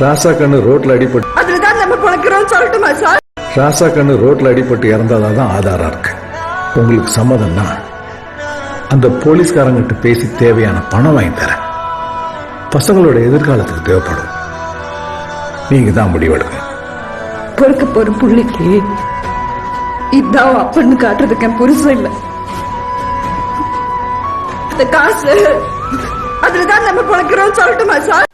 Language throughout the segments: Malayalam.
ராசா கண்ணு ரோட்ல அடிபட்டு அதுலதான் நம்ம பிழைக்கிறோம் சொல்லட்டுமா சார்? ராசா கண்ணு ரோட்ல அடிபட்டு இறந்ததா தான் ஆதாரம் இருக்கு. உங்களுக்கு சம்மதம்னா அந்த போலீஸ்காரங்கிட்ட பேசி தேவையான பணம் வாங்கி தரேன். பசங்களோட எதிர்காலத்துக்கு தேவைப்படும். நீங்க தான் முடிவெடுக்கணும் பொறுக்க போற புள்ளிக்கு இதான் அப்பன்னு காட்டுறதுக்கு என் புருஷன் இல்ல. இந்த காசு அதுலதான் நம்ம பிழைக்கிறோம் சொல்லட்டுமா சார்?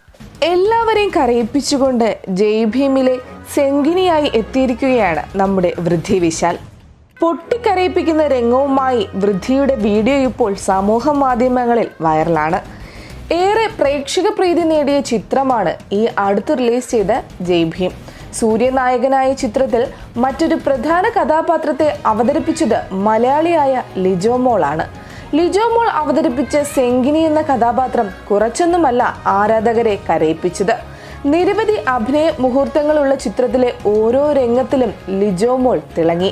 എല്ലാവരെയും കരയിപ്പിച്ചുകൊണ്ട് ജയ് ഭീമിലെ സെങ്കിനിയായി എത്തിയിരിക്കുകയാണ് നമ്മുടെ വൃദ്ധി വിശാൽ. പൊട്ടിക്കരയിപ്പിക്കുന്ന രംഗവുമായി വൃദ്ധിയുടെ വീഡിയോ ഇപ്പോൾ സമൂഹ മാധ്യമങ്ങളിൽ വൈറലാണ്. ഏറെ പ്രേക്ഷക പ്രീതി നേടിയ ചിത്രമാണ് ഈ അടുത്ത് റിലീസ് ചെയ്ത ജയ് ഭീം സൂര്യനായകനായ ചിത്രത്തിൽ മറ്റൊരു പ്രധാന കഥാപാത്രത്തെ അവതരിപ്പിച്ചത് മലയാളിയായ ലിജോ മോളാണ്. ലിജോ മോൾ അവതരിപ്പിച്ച സെങ്കിനി എന്ന കഥാപാത്രം കുറച്ചൊന്നുമല്ല ആരാധകരെ കരയിപ്പിച്ചത്. നിരവധി അഭിനയ മുഹൂർത്തങ്ങളുള്ള ചിത്രത്തിലെ ഓരോ രംഗത്തിലും ലിജോ മോൾ തിളങ്ങി.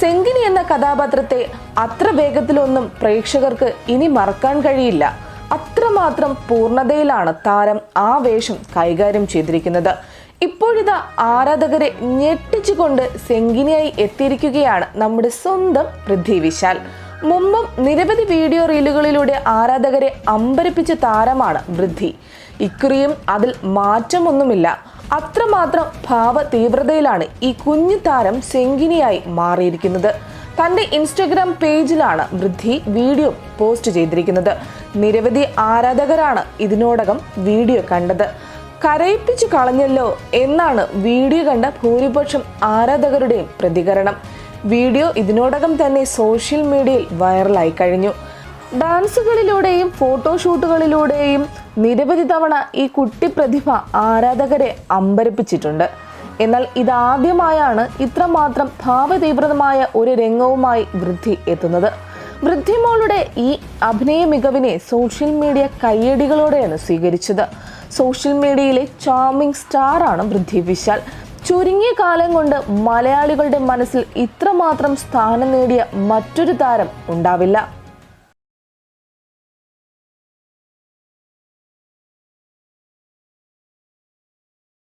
സെങ്കിനി എന്ന കഥാപാത്രത്തെ അത്ര വേഗത്തിലൊന്നും പ്രേക്ഷകർക്ക് ഇനി മറക്കാൻ കഴിയില്ല. അത്രമാത്രം പൂർണതയിലാണ് താരം ആ വേഷം കൈകാര്യം ചെയ്തിരിക്കുന്നത്. ഇപ്പോഴിതാ ആരാധകരെ ഞെട്ടിച്ചുകൊണ്ട് സെങ്കിനിയായി എത്തിയിരിക്കുകയാണ് നമ്മുടെ സ്വന്തം പൃഥ്വി വിശാൽ. മുമ്പും നിരവധി വീഡിയോ റീലുകളിലൂടെ ആരാധകരെ അമ്പരപ്പിച്ച താരമാണ് വൃദ്ധി. ഇക്കുറിയും അതിൽ മാറ്റമൊന്നുമില്ല. അത്രമാത്രം ഭാവ തീവ്രതയിലാണ് ഈ കുഞ്ഞു താരം സെങ്കിനിയായി മാറിയിരിക്കുന്നത്. തന്റെ ഇൻസ്റ്റഗ്രാം പേജിലാണ് വൃദ്ധി വീഡിയോ പോസ്റ്റ് ചെയ്തിരിക്കുന്നത്. നിരവധി ആരാധകരാണ് ഇതിനോടകം വീഡിയോ കണ്ടത്. കരയിപ്പിച്ചു കളഞ്ഞല്ലോ എന്നാണ് വീഡിയോ കണ്ട ഭൂരിപക്ഷം ആരാധകരുടെയും പ്രതികരണം. വീഡിയോ ഇതിനോടകം തന്നെ സോഷ്യൽ മീഡിയയിൽ വൈറലായി കഴിഞ്ഞു. ഡാൻസുകളിലൂടെയും ഫോട്ടോഷൂട്ടുകളിലൂടെയും നിരവധി തവണ ഈ കുട്ടി പ്രതിഭ ആരാധകരെ അമ്പരപ്പിച്ചിട്ടുണ്ട്. എന്നാൽ ഇതാദ്യമായാണ് ഇത്രമാത്രം ഭാവതീവ്രതമായ ഒരു രംഗവുമായി വൃദ്ധി എത്തുന്നത്. വൃദ്ധിമോളുടെ ഈ അഭിനയ മികവിനെ സോഷ്യൽ മീഡിയ കയ്യടികളോടെയാണ് സ്വീകരിച്ചത്. സോഷ്യൽ മീഡിയയിലെ ചാമിങ് സ്റ്റാറാണ് വൃദ്ധി വിശാൽ. ചുരുങ്ങിയ കാലം കൊണ്ട് മലയാളികളുടെ മനസ്സിൽ ഇത്രമാത്രം സ്ഥാനം നേടിയ മറ്റൊരു താരം ഉണ്ടാവില്ല.